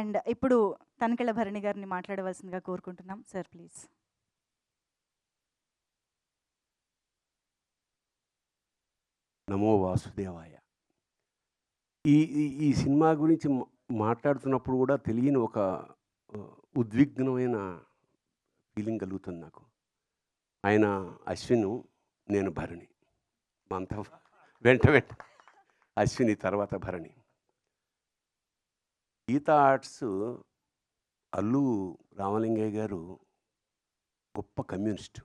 And ఇప్పుడు తనకెళ్ళ భరణి గారిని మాట్లాడవలసిందిగా కోరుకుంటున్నాం. Sir please. నమో వాసుదేవాయ. ఈ ఈ- సినిమా గురించి మాట్లాడుతున్నప్పుడు కూడా తెలియని ఒక ఉద్విగ్నమైన ఫీలింగ్ కలుగుతుంది నాకు. ఆయన అశ్విను నేను భరణి. మంత వెంట వెంట. అశ్విని తర్వాత భరణి. గీతా ఆర్ట్స్ అల్లు రామలింగయ్య గారు గొప్ప కమ్యూనిస్టు.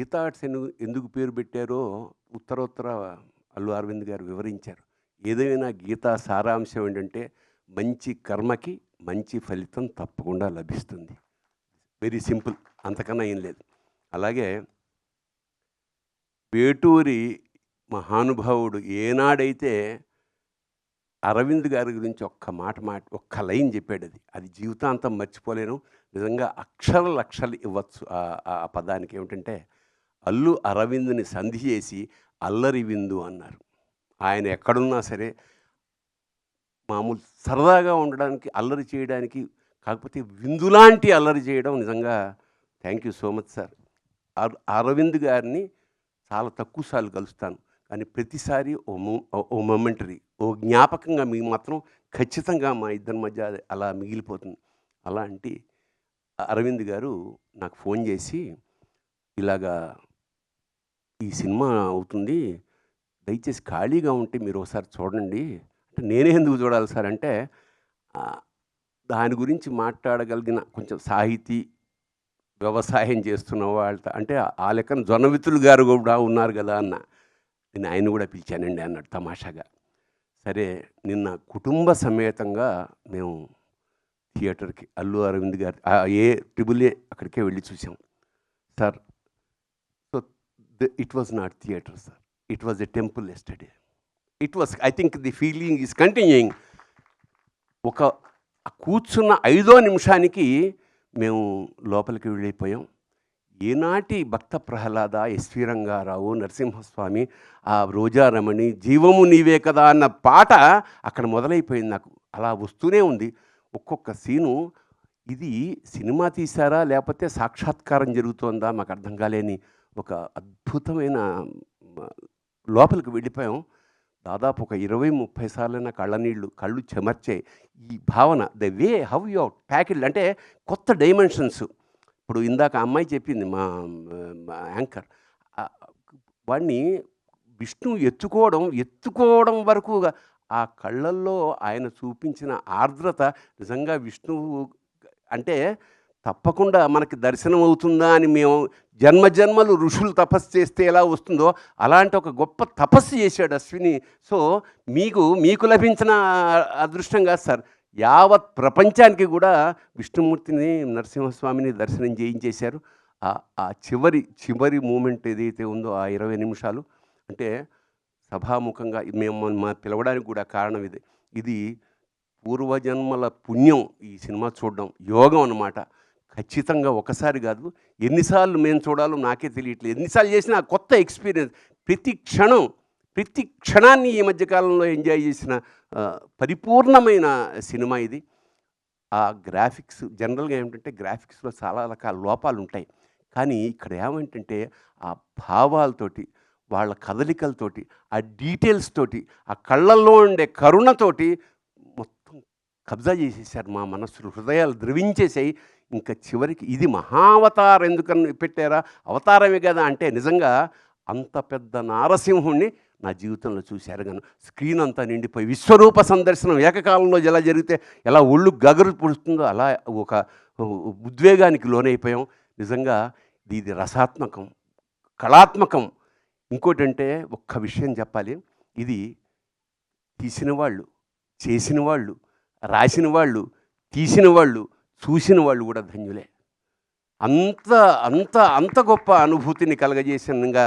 గీతా ఆర్ట్స్ ఎందుకు ఎందుకు పేరు పెట్టారో ఉత్తరోత్తర అల్లు అరవింద్ గారు వివరించారు. ఏదైనా గీతా సారాంశం ఏంటంటే మంచి కర్మకి మంచి ఫలితం తప్పకుండా లభిస్తుంది. వెరీ సింపుల్ అంతకన్నా ఏం లేదు. అలాగే వేటూరి మహానుభావుడు ఏనాడైతే అరవింద్ గారి గురించి ఒక్క మాట మాట ఒక్క లైన్ చెప్పాడు అది. అది జీవితాంతం మర్చిపోలేను. నిజంగా అక్షర లక్షలు ఇవ్వచ్చు ఆ- పదానికి. ఏమిటంటే అల్లు అరవింద్ని సంధి చేసి అల్లరి విందు అన్నారు. ఆయన ఎక్కడున్నా సరే మామూలు సరదాగా ఉండడానికి అల్లరి చేయడానికి కాకపోతే విందులాంటి అల్లరి చేయడం నిజంగా thank you so much sir. Arvind గారిని చాలా తక్కువ సార్లు కలుస్తాను. కానీ ప్రతిసారి ఓ ఓ- మొమెంటరీ ఓ జ్ఞాపకంగా మీకు మాత్రం ఖచ్చితంగా మా ఇద్దరి మధ్య అలా మిగిలిపోతుంది. అలా అంటే అరవింద్ గారు నాకు ఫోన్ చేసి ఇలాగా ఈ సినిమా అవుతుంది దయచేసి ఖాళీగా ఉంటే మీరు ఒకసారి చూడండి. అంటే నేనే ఎందుకు చూడాలి సార్ అంటే దాని గురించి మాట్లాడగలిగిన కొంచెం సాహితీ వ్యవసాయం చేస్తున్న వాళ్ళతో అంటే ఆ లెక్కన జొన్నవితులు గారు కూడా ఉన్నారు కదా అన్న. నేను ఆయన కూడా పిలిచానండి అన్నాడు తమాషాగా. సరే నిన్న కుటుంబ సమేతంగా మేము థియేటర్కి అల్లు అరవింద్ గారి ఏ ట్రిబుల్ ఏ అక్కడికే వెళ్ళి చూసాం. Sir so it was not theatre sir it was a temple yesterday it was I think the feeling is continuing ఒక కూర్చున్న ఐదో నిమిషానికి మేము లోపలికి వెళ్ళిపోయాం. ఏనాటి భక్త ప్రహ్లాద ఎస్వి రంగారావు నరసింహస్వామి ఆ రోజారమణి జీవము నీవే కదా అన్న పాట అక్కడ మొదలైపోయింది నాకు. అలా వస్తూనే ఉంది. ఒక్కొక్క సీను ఇది సినిమా తీశారా లేకపోతే సాక్షాత్కారం జరుగుతోందా మాకు అర్థం కాలేని ఒక అద్భుతమైన లోపలికి వెళ్ళిపోయాం. దాదాపు ఒక ఇరవై ముప్పై సార్లైన కళ్ళ నీళ్ళు కళ్ళు చెమర్చే ఈ భావన the way how your packed అంటే కొత్త డైమెన్షన్స్. ఇప్పుడు ఇందాక అమ్మాయి చెప్పింది మా యాంకర్. వాణ్ణి వాడిని విష్ణు ఎత్తుకోవడం ఎత్తుకోవడం వరకు ఆ కళ్ళల్లో ఆయన చూపించిన ఆర్ద్రత నిజంగా విష్ణువు అంటే తప్పకుండా మనకి దర్శనం అవుతుందా అని మేము జన్మ జన్మలు ఋషులు తపస్సు చేస్తే ఎలా వస్తుందో అలాంటి ఒక గొప్ప తపస్సు చేశాడు అశ్విని. సో మీకు మీకు లభించిన అదృష్టంగా సార్. యావత్ ప్రపంచానికి కూడా విష్ణుమూర్తిని నరసింహస్వామిని దర్శనం చేయించేశారు. ఆ- చివరి చివరి మూమెంట్ ఏదైతే ఉందో ఆ ఇరవై నిమిషాలు అంటే సభాముఖంగా మేము మా పిలవడానికి కూడా కారణం ఇది. ఇది పూర్వజన్మల పుణ్యం ఈ సినిమా చూడడం యోగం అన్నమాట. ఖచ్చితంగా ఒకసారి కాదు ఎన్నిసార్లు మేము చూడాలో నాకే తెలియట్లేదు. ఎన్నిసార్లు చేసినా కొత్త ఎక్స్పీరియన్స్. ప్రతి క్షణం ప్రతి క్షణాన్ని ఈ మధ్యకాలంలో ఎంజాయ్ చేసిన పరిపూర్ణమైన సినిమా ఇది. ఆ గ్రాఫిక్స్ జనరల్గా ఏమిటంటే గ్రాఫిక్స్లో చాలా రకాల లోపాలు ఉంటాయి. కానీ ఇక్కడ ఏమంటంటే ఆ భావాలతోటి వాళ్ళ కదలికలతోటి ఆ డీటెయిల్స్ తోటి ఆ కళ్ళల్లో ఉండే కరుణతోటి మొత్తం కబ్జా చేసేసారు మా మనస్సులు. హృదయాలు ద్రవించేసాయి. ఇంకా చివరికి ఇది మహావతారం ఎందుకని పెట్టారా? అవతారమే కదా అంటే నిజంగా అంత పెద్ద నారసింహుణ్ణి నా జీవితంలో చూశారు గాను. స్క్రీన్ అంతా నిండిపోయి విశ్వరూప సందర్శనం ఏకకాలంలో ఎలా జరిగితే ఎలా ఒళ్ళు గగరు పుడుతుందో అలా ఒక ఉద్వేగానికి లోనైపోయాం. నిజంగా ఇది రసాత్మకం కళాత్మకం. ఇంకోటంటే ఒక్క విషయం చెప్పాలి. ఇది తీసిన వాళ్ళు చేసిన వాళ్ళు రాసిన వాళ్ళు తీసిన వాళ్ళు చూసిన వాళ్ళు కూడా ధన్యులే. అంత అంత అంత గొప్ప అనుభూతిని కలగజేసినగా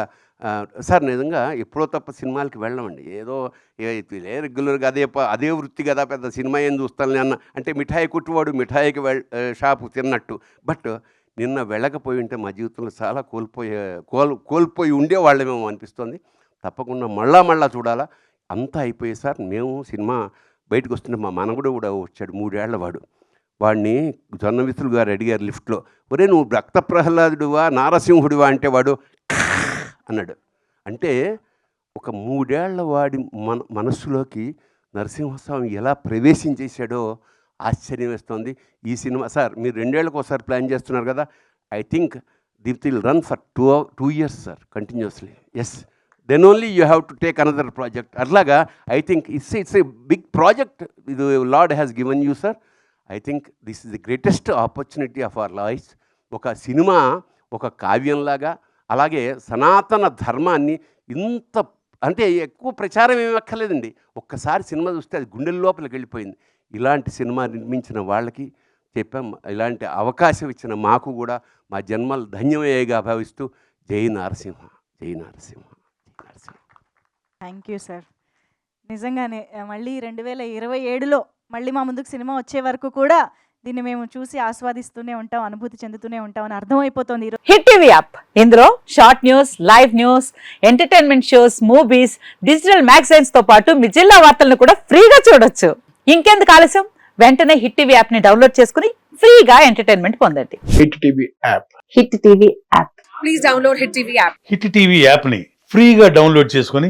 సార్ నిజంగా ఎప్పుడో తప్ప సినిమాలకి వెళ్ళమండి. ఏదో ఏ- రెగ్యులర్గా అదే ప- అదే వృత్తి కదా పెద్ద సినిమా ఏం చూస్తాను అన్న. అంటే మిఠాయి కుట్టువాడు మిఠాయికి వెళ్ షాపు తిన్నట్టు. బట్ నిన్న వెళ్ళకపోయి ఉంటే మా జీవితంలో చాలా కోల్పోయే కోల్ కోల్పోయి ఉండేవాళ్ళమేమో అనిపిస్తుంది. తప్పకుండా మళ్ళా మళ్ళా చూడాలా. అంతా అయిపోయి సార్ మేము సినిమా బయటకు వస్తుంటే మా మనగుడు కూడా వచ్చాడు మూడేళ్ళ వాడు. వాడిని జొన్న విసులు గారు అడిగారు లిఫ్ట్లో ఒరే నువ్వు రక్త ప్రహ్లాదుడువా నారసింహుడివా? అంటే వాడు అన్నాడు. అంటే ఒక మూడేళ్ళ వాడి మన మనస్సులోకి నరసింహస్వామి ఎలా ప్రవేశించేశాడో ఆశ్చర్యం వేస్తోంది. ఈ సినిమా సార్ మీరు రెండేళ్ళకు ఒకసారి ప్లాన్ చేస్తున్నారు కదా I think Deepthi will run for two two years sir continuously. Yes then only you have to take another project అట్లాగా I think it's it's a big project ఇది lord has given you sir. I think this is the greatest opportunity of our life. ఒక cinema ఒక కావ్యంలాగా అలాగే సనాతన ధర్మాన్ని ఇంత అంటే ఎక్కువ ప్రచారం ఏమి అక్కర్లేదండి. ఒక్కసారి సినిమా చూస్తే అది గుండెల లోపలికి వెళ్ళిపోయింది. ఇలాంటి సినిమా నిర్మించిన వాళ్ళకి చెప్పాం ఇలాంటి అవకాశం ఇచ్చిన మాకు కూడా మా జన్మలు ధన్యమయ్యేగా భావిస్తూ జై నరసింహ జై నరసింహ జై నరసింహ. Thank you sir. నిజంగానే మళ్ళీ రెండు వేల ఇరవై ఏడులో మళ్ళీ మా ముందుకు సినిమా వచ్చే వరకు కూడా దీన్ని మేము చూసి ఆస్వాదిస్తూనే ఉంటాం అనుభూతి చెందుతూనే ఉంటాం అని అర్థమైపోతుంది ఈరోజు హిట్ టీవీ యాప్. ఇందులో short news live news entertainment shows movies digital మ్యాగజైన్స్తో పాటు మీ జిల్లా వార్తలను కూడా ఫ్రీగా చూడొచ్చు. ఇంకెందుకు ఆలస్యం? వెంటనే హిట్ టీవీ యాప్ని డౌన్లోడ్ చేసుకుని ఫ్రీగా ఎంటర్టైన్మెంట్ పొందండి. Hit TV app. Hit TV app. Please download Hit TV app. Hit TV యాప్ని ఫ్రీగా డౌన్లోడ్ చేసుకొని